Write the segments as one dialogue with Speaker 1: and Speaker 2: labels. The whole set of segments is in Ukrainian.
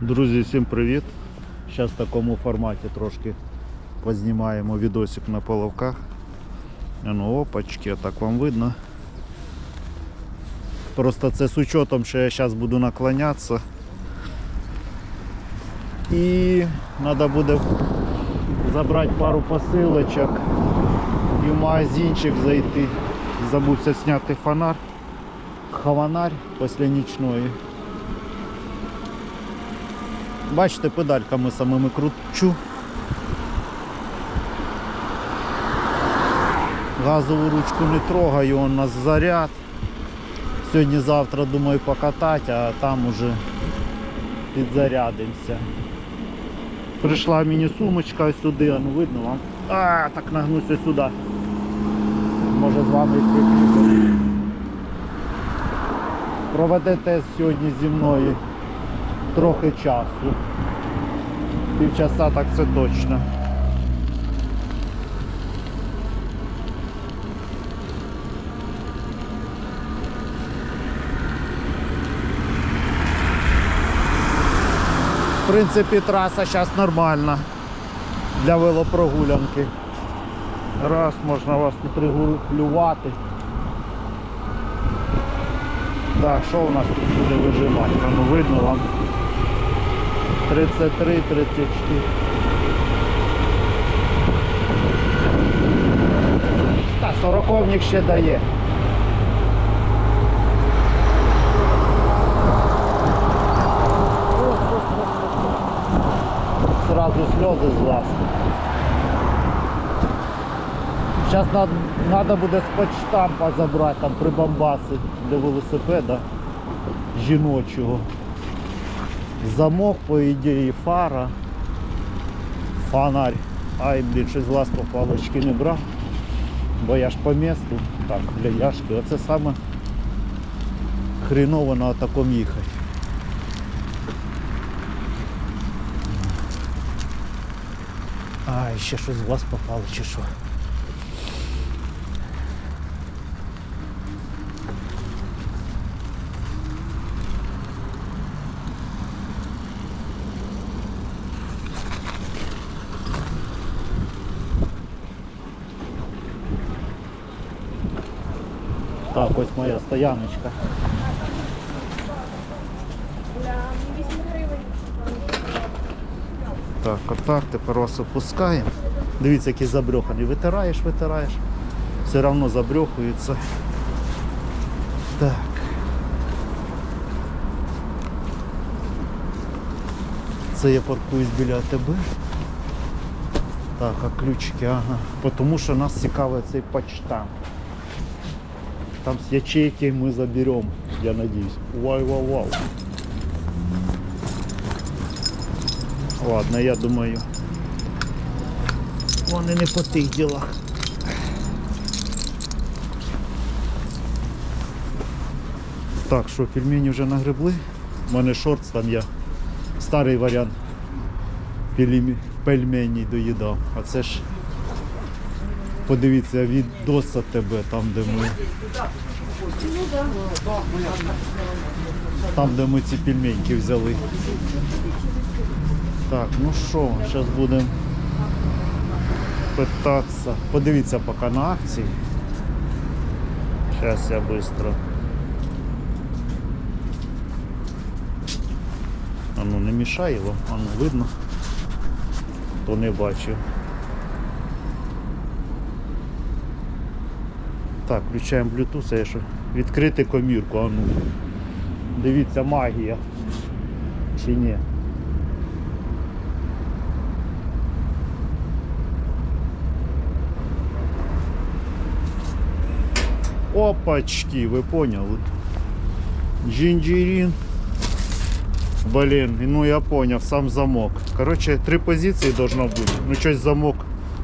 Speaker 1: Друзі, всім привіт! Зараз в такому форматі трошки познімаємо відосик на половках. Ну, опачки, так вам видно. Просто це з учетом, що я зараз буду наклонятися. І треба буде забрати пару посилочок і в магазинчик зайти. Забувся зняти фонар. Хаванарь після нічної. Бачите, педальками самими кручу. Газову ручку не трогаю, у нас заряд. Сьогодні-завтра думаю покатати, а там уже підзарядимося. Прийшла міні-сумочка ось сюди, а ну видно вам. А, так нагнуся сюди. Може з вами і прикріплю. Проведете сьогодні зі мною трохи часу. Півчаса так це точно. В принципі, траса зараз нормальна для велопрогулянки. Раз, можна вас тут регулювати. Так, що у нас тут буде вижимати? Ну видно вам. 33, 34. Та, сороковник ще дає. Сразу сльози з глаз. Зараз треба буде з почтампа забрати, там прибамбаси для велосипеда жіночого. Замок, по ідеї, фара, фонарь. Ай, блін, щось по палочки не брав. Бо я ж по місту, так, для яшки. Оце саме хреново на такому їхати. Ай, ще щось з глаз попало чи що. Ось моя стояночка. Так, отак, тепер вас опускаємо. Дивіться, який забрьоханий. Витираєш, витираєш. Все одно забрьохується. Так. Це я паркуюсь біля АТБ. Так, а ключики, ага. Тому що нас цікавить цей почтамп. Там с ячейки мы заберем, я надеюсь. Вау, вау, вау. Ладно, я думаю. Вони не по тих ділах. Так, що, пельмені вже нагребли? У мене шортс там я. Старий варіант пельмені доїдав. А це ж подивіться відоса тебе там, де ми. Там, де ми ці пельменьки взяли. Так, ну що, зараз будемо питатися. Подивіться поки на акції. Зараз я швидко. А ну не мішає вам, а ну видно. То не бачив. Так, включаємо Bluetooth, я що відкрити комірку, а ну. Дивіться, магія. Чи ні? Опачки, ви поняли. Джинджирин. Блін, ну я поняв, сам замок. Коротше, три позиції должно бути. Ну щось замок,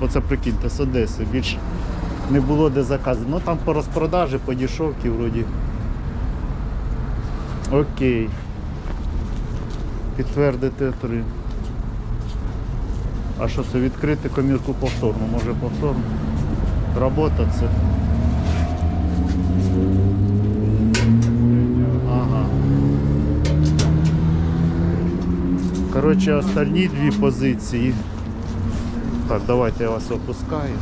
Speaker 1: оце прикиньте, з Одеси. Більш не було де заказати. Ну там по розпродажі, по дешевці вроді. Окей. Підтвердити три. А що це відкрити комірку повторно? Може повторно? Робота це. Ага. Коротше, остальні дві позиції. Так, давайте я вас опускаю.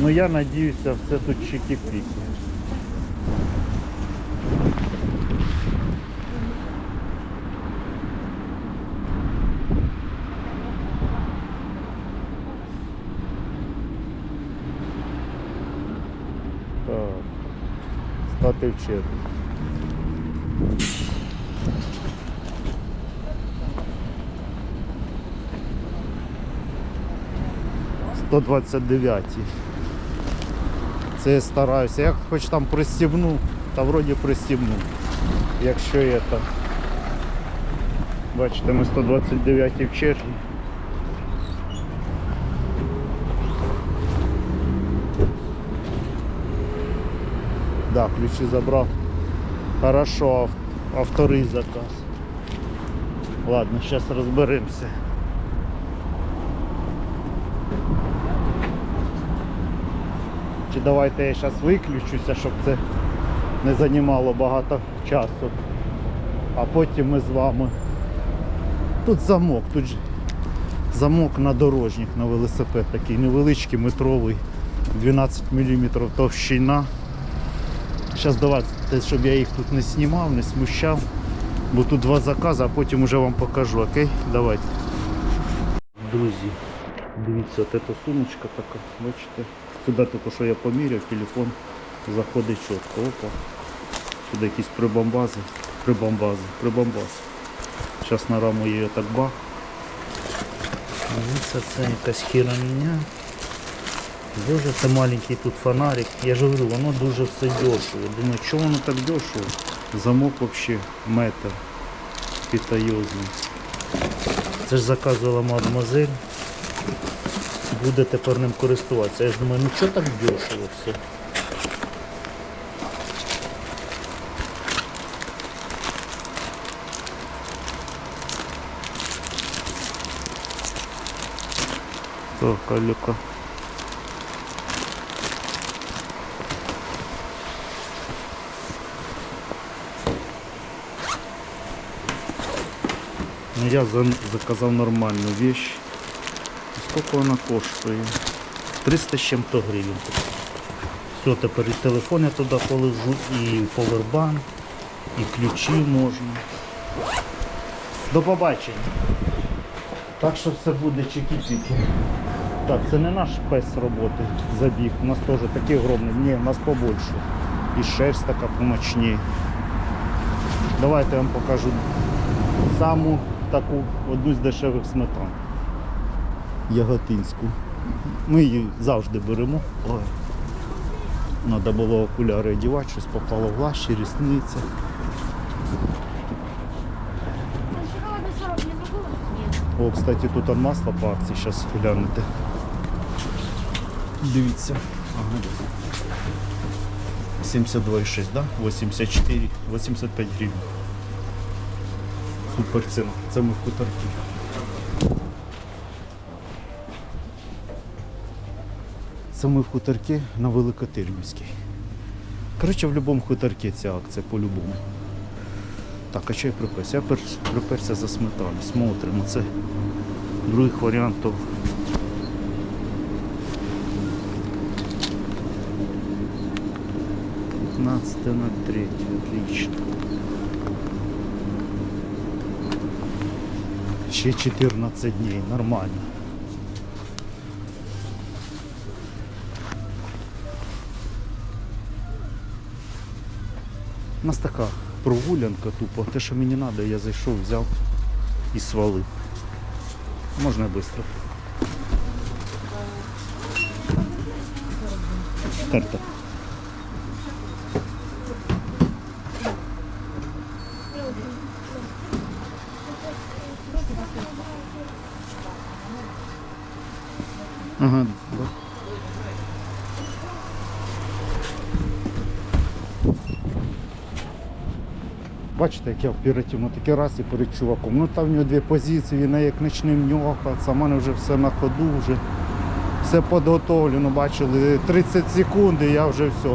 Speaker 1: Ну я надіюся, все тут чики-піки. Так. Стати в чергу. Сто двадцять дев'ятій. Це я стараюся. Я хоч там пристібну, та вроді пристібну. Якщо є то. Бачите, ми 129 в черзі. Да, ключи забрал. Хорошо, а, заказ. Ладно, сейчас разберемся. Чи давайте я зараз виключуся, щоб це не займало багато часу. А потім ми з вами. Тут замок, тут замок на дорожник на велосипед такий невеличкий метровий, 12 мм товщина. Зараз давайте, щоб я їх тут не знімав, не смущав, бо тут два закази, а потім вже вам покажу, окей? Давайте. Друзі, дивіться, от ця сумочка така, бачите? Сюди тільки що я поміряв, телефон заходить чітко. Опа. Сюди якісь прибамбази, прибамбази, прибамбази. Зараз на раму її так бах. Дивіться, це якась хіромня. Боже, це маленький тут фонарик. Я ж говорю, воно дуже все дешево. Думаю, чому воно так дешево? Замок взагалі метр китайозний. Це ж заказувала мадемуазель. Буде тепер ним користуватися. Я ж думаю, ну чого так дешево все? Так, Алюка. Ну, я за- заказав нормальну вещь. Сколько вона коштує? 300 з чим-то гривень. Все, тепер і телефон я туди положу, і повербанк, і ключі можна. До побачення. Так що все буде чики-піки. Так, це не наш пес роботи забіг. У нас теж такий огромний. Ні, у нас побольше. І шерсть така помощніше. Давайте я вам покажу саму таку одну з дешевих сметан. Яготинську. Ми її завжди беремо. Ой. Треба було окуляри одягати, щось попало в глаз, чи рісниця.
Speaker 2: Шоколадный сырок не забыла? Нет.
Speaker 1: О, кстати, тут он масло по акції, зараз глянете. Дивіться. Ага. 72,6, да? 84, 85 гривень. Супер ціна. Це ми в хуторки. Це ми в хуторки на Великотирмівській. Коротше, в будь-якому хуторці ця акція по-любому. Так, а що я приперся? Я пер- приперся за сметану. Смотримо. Це других варіантів. Пятнадцатое на третье. Отлично. Ще 14 дней. Нормально. У нас така прогулянка тупо. Те, що мені треба, я зайшов, взяв і свалив. Можна швидко. Карта. Ага, да. Бачите, як я оперативно такий раз і перед чуваком. Ну там в нього дві позиції, він як почнем нюхатися, а в мене вже все на ходу, вже все підготовлено, бачили, 30 секунд і я вже все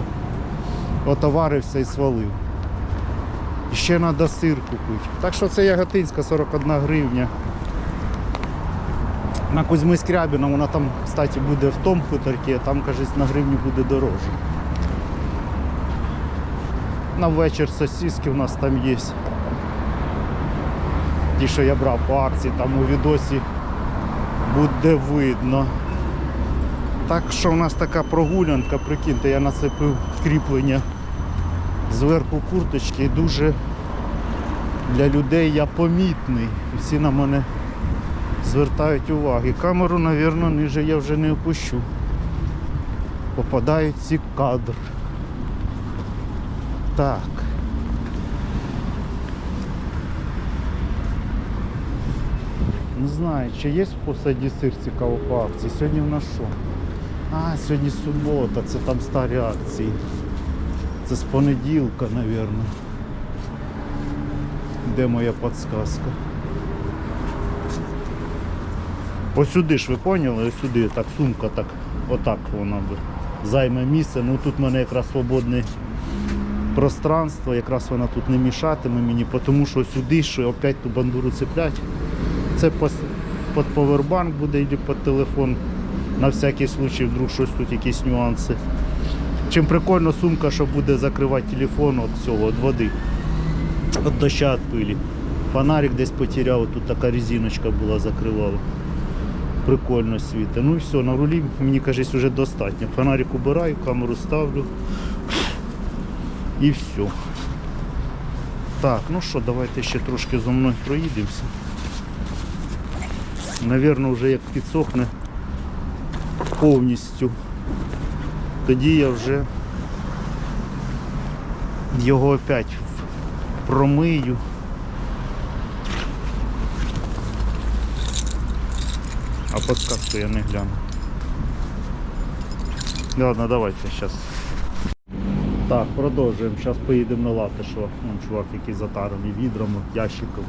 Speaker 1: отоварився і свалив. І ще треба сир купити. Так що це яготинська 41 гривня. На Кузьми Скрябіна вона там, кстати, буде в тому хуторці, а там, кажуть, на гривню буде дорожче. На вечір сосиски у нас там є. Ті, що я брав по акції, там у відосі буде видно. Так що у нас така прогулянка, прикиньте, я насипив кріплення зверху курточки і дуже для людей я помітний. Всі на мене звертають увагу. Камеру, мабуть, ниже я вже не опущу. Попадають ці кадри. Так. Не знаю, чи є в посаді сир цікаво по акції. Сьогодні в нас що? А, сьогодні субота, це там старі акції. Це з понеділка, мабуть. Де моя підсказка? Ось ж ви поняли? Ось сюди так сумка так, отак вона би займе місце. Ну тут в мене якраз свободне пространство, якраз вона тут не мішатиме мені, тому що сюди що опять ту бандуру цеплять. Це під повербанк буде або під телефон. На всякий случай, вдруг щось тут якісь нюанси. Чим прикольно сумка, що буде закривати телефон від цього, від води. Від доща від пилі. Фонарик десь потеряв, тут така резиночка була, закривала. Прикольно світить. Ну і все, на рулі, мені кажеться, вже достатньо. Фонарик убираю, камеру ставлю. І все. Так, ну що, давайте ще трошки зо мною проїдемося. Навірно, вже як підсохне повністю, тоді я вже його опять промию. А подсказку я не гляну. Ладно, давайте зараз. Так, продовжуємо. Зараз поїдемо на Латишева. Вон чувак, який затарений відрами, ящиками.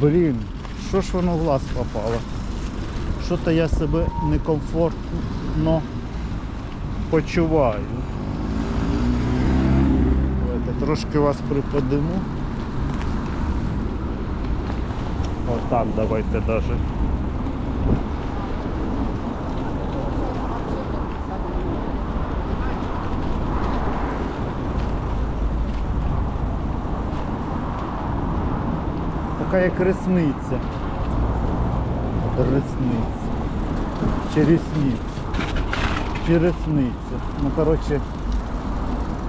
Speaker 1: Блін, що ж воно в глаз попало? Що-то я себе некомфортно почуваю. Давайте трошки вас приподимо. Отак давайте даже. Така як ресниця. Ресниця. Чи ресниця. Чи ресниця. Ну коротше,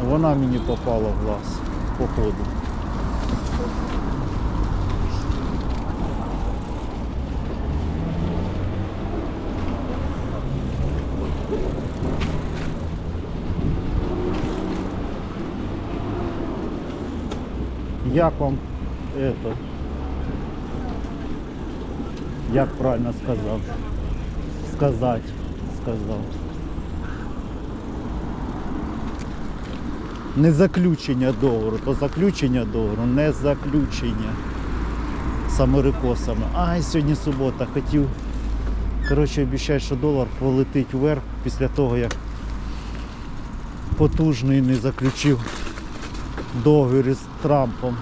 Speaker 1: вона мені попала в глаз походу. Як вам это? Як правильно сказав? Сказать, сказав. Не заключення договору, то заключення договору, не заключення з америкосами. Ай, сьогодні субота, хотів. Коротше, обіцяю, що долар полетить вверх після того, як потужний не заключив договір із Трампом.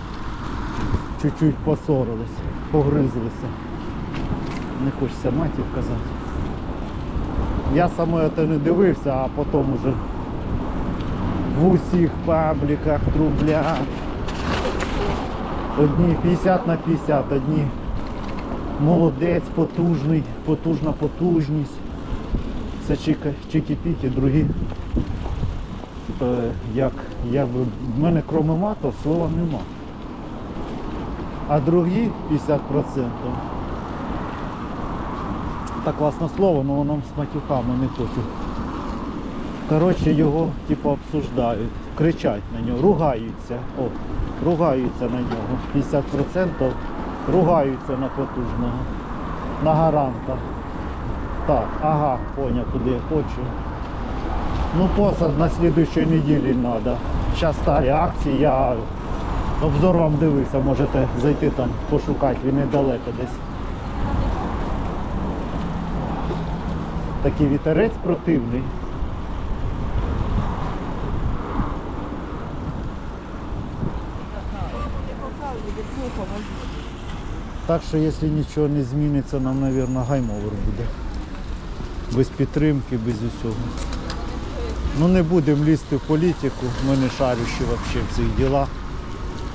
Speaker 1: Чуть-чуть посорились, погризлися. Не хочеться матір казати. Я саме це не дивився, а потім уже в усіх пабліках трублять. Одні 50 на 50, одні молодець, потужний, потужна потужність. Це чики-піки, другі. Е, як, як би, в мене кроме мата слова нема. А другі 50%. Так класне слово, але воно з матюками не хочу. Коротше, його типу обсуждають, кричать на нього, ругаються. О, ругаються на нього. 50% ругаються на потужного, на гаранта. Так, ага, поняв, куди я хочу. Ну посад на слідуючій неділі треба. Зараз старі акції, я обзор вам дивився, можете зайти там пошукати, він недалеко десь. Такий вітерець противний. Так що якщо нічого не зміниться, нам, мабуть, гаймовер буде. Без підтримки, без усього. Ну не будемо лізти в політику, ми не шарюші взагалі в цих ділах.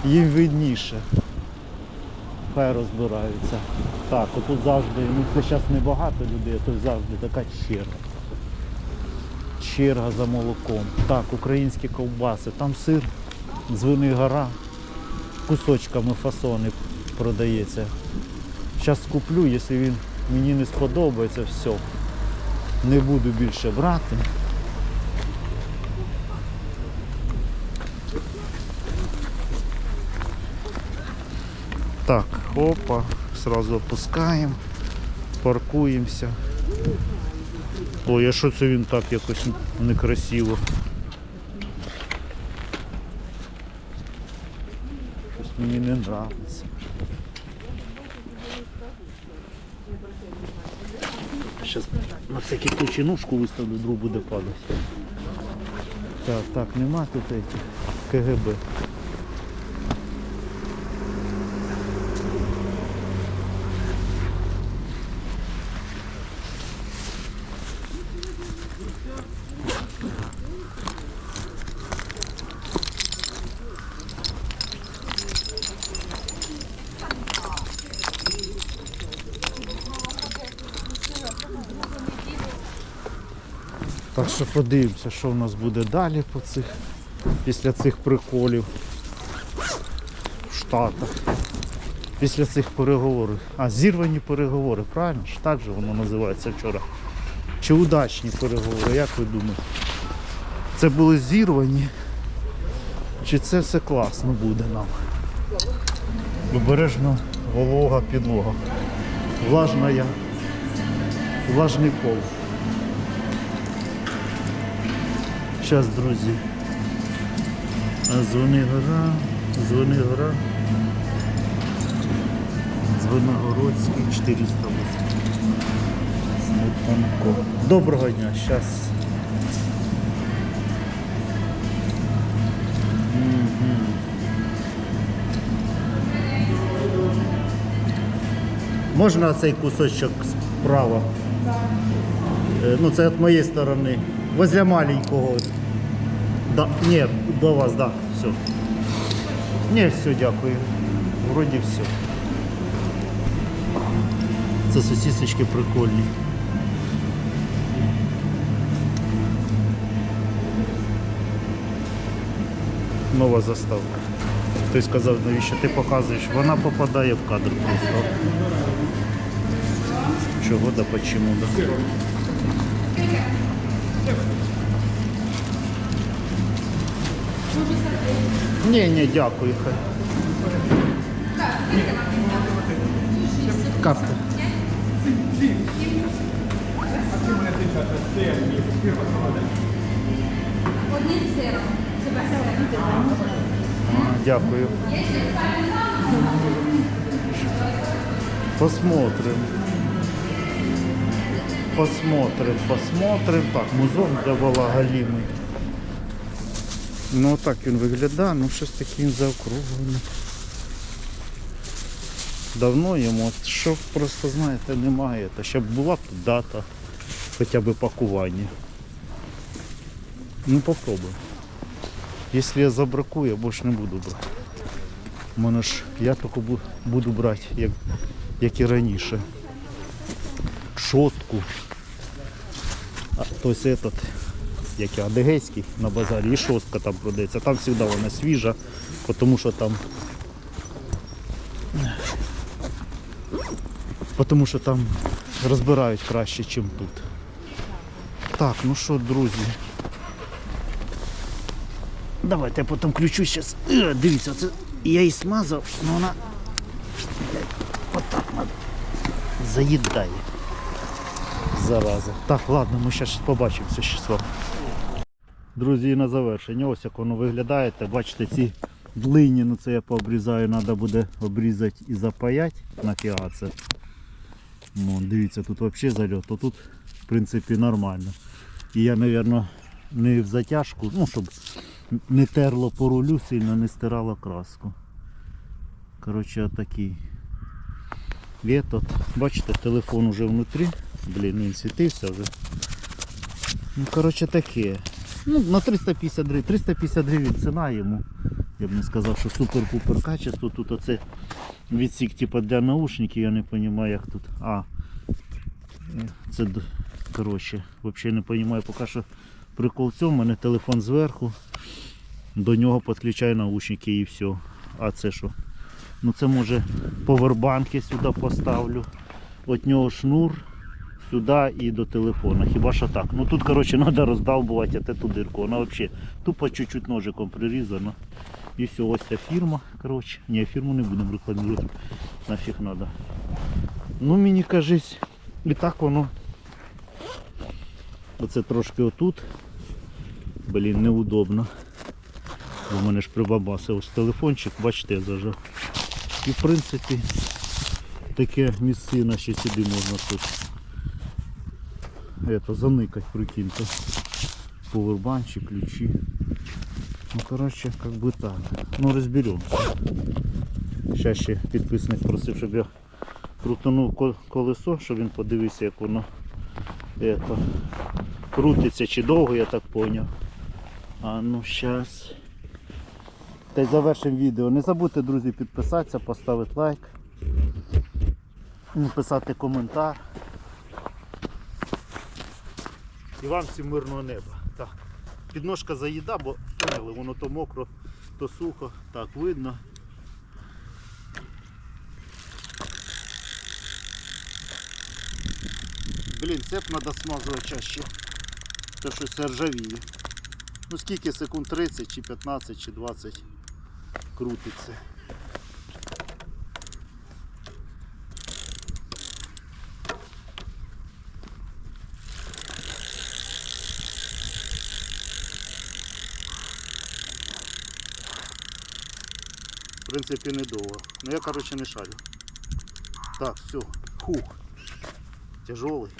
Speaker 1: Їм видніше. Хай розбираються. Так, отут завжди, ну це зараз небагато людей, а тут завжди така черга. Черга за молоком. Так, українські ковбаси. Там сир, дзвони гора, кусочками фасони продається. Зараз куплю, якщо він мені не сподобається, все. Не буду більше брати. Так, опа, сразу опускаємо, паркуємося. Ой, а що це він так якось некрасиво? Щось мені не подобається. Зараз на всякий случай ножку виставлю, друг буде падати. Так, так, нема тут этих КГБ. Так що подивимося, що в нас буде далі по цих, після цих приколів в Штатах. Після цих переговорів. А, зірвані переговори, правильно? ж так же воно називається вчора. Чи удачні переговори, як ви думаєте? Це були зірвані? Чи це все класно буде нам? Обережно волога підлога. Влажна я. Влажний пол. Зараз, друзі. А Дзвони гора, дзвони гора. Дзвоногородський 408. Сметанко. Доброго дня, зараз. Можна цей кусочок справа? Е, Ну, це від моєї сторони. Возле маленького. Да, ні, до вас, да, все. Ні, все, дякую. Вроді все. Це сосисочки прикольні. Нова заставка. Хтось сказав, навіщо ти показуєш? Вона попадає в кадр просто. Чого да почему да. Ні, ні, дякую. Хай. Карта.
Speaker 2: Одні з сиром.
Speaker 1: Дякую. Посмотрим. Посмотрим, посмотрим. Так, музон давала галімий. Ну так він виглядає, ну щось таке він заокруглений. Давно йому, що просто знаєте, немає. Та щоб була б дата, хоча б пакування. Ну попробуй. Якщо я забракую, я більше не буду брати. У мене ж я тільки буду брати, як, як і раніше. Шостку. А, тобто этот, як я, адегейський на базарі, і шостка там продається. Там завжди вона свіжа, тому що там. Тому що там розбирають краще, ніж тут. Так, ну що, друзі. Давайте я потім включу зараз. Дивіться, це я її смазав, але вона блядь, отак заїдає. Зараза. Так, ладно, ми зараз побачимося ще з. Друзі, на завершення. Ось як воно виглядає. Бачите, ці длинні, ну це я пообрізаю, треба буде обрізати і запаяти нафіга це. Ну, дивіться, тут взагалі зальот, то тут в принципі нормально. І я, мабуть, не в затяжку, ну, щоб не терло по рулю, сильно не стирало краску. Коротше, отакий. Этот. Бачите, телефон уже внутрі. Блін, він світився вже. Ну, коротше, таке. Ну, на 350 гривень. 350 гривень ціна йому. Я б не сказав, що супер-пупер качество. Тут оце відсік типу, для наушників, я не розумію, як тут. А. е, Це коротше, взагалі не розумію, поки що прикол в цьому, у мене телефон зверху. До нього підключаю наушники і все. А це що? Ну це може повербанки сюди поставлю. От нього шнур сюди і до телефона. Хіба що так. Ну тут коротше треба роздалбувати ту дирку. Вона взагалі тупо чуть-чуть ножиком прирізана. І все, ось ця фірма. Коротше. Ні, фірму не будемо рекламувати. Нафіг треба. Ну мені кажись, і так воно. Оце трошки отут. Блін, неудобно. У мене ж прибабасив ось телефончик, бачите, я зажав. І в принципі таке місцина ще сюди можна тут это, заникать, прикиньте. Повербанчи, ключі. Ну коротше, как би так. Ну розберемося. Ще ще підписник просив, щоб я крутанув колесо, щоб він подивився, як воно это, крутиться чи довго, я так поняв. А ну щас. Та й завершимо відео. Не забудьте, друзі, підписатися, поставити лайк, написати коментар. І вам всім мирного неба. Так. Підножка заїда, бо поняли, воно то мокро, то сухо. Так, видно. Блін, цеп треба смазувати чаще. То щось все ржавіє. Ну скільки секунд 30 чи 15 чи 20 крутиться. В принципі недовго. Ну я коротше не шарю. Так, все. Хух. Тяжелый.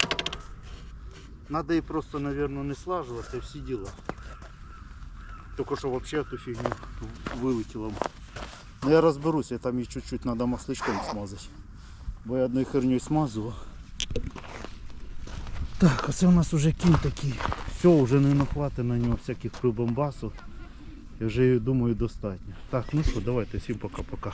Speaker 1: Надо и просто, наверное, не слаживаться, все дела. Только что вообще эту фигню вылетело. Но я разберусь, я там и чуть-чуть надо масличком смазать. Бо я одной херней смазывал. Так, а це у нас уже кінь такий. Все, вже не нахватить на нього всяких прибамбасів. Я вже думаю достатньо. Так, ну що, давайте, всім пока-пока.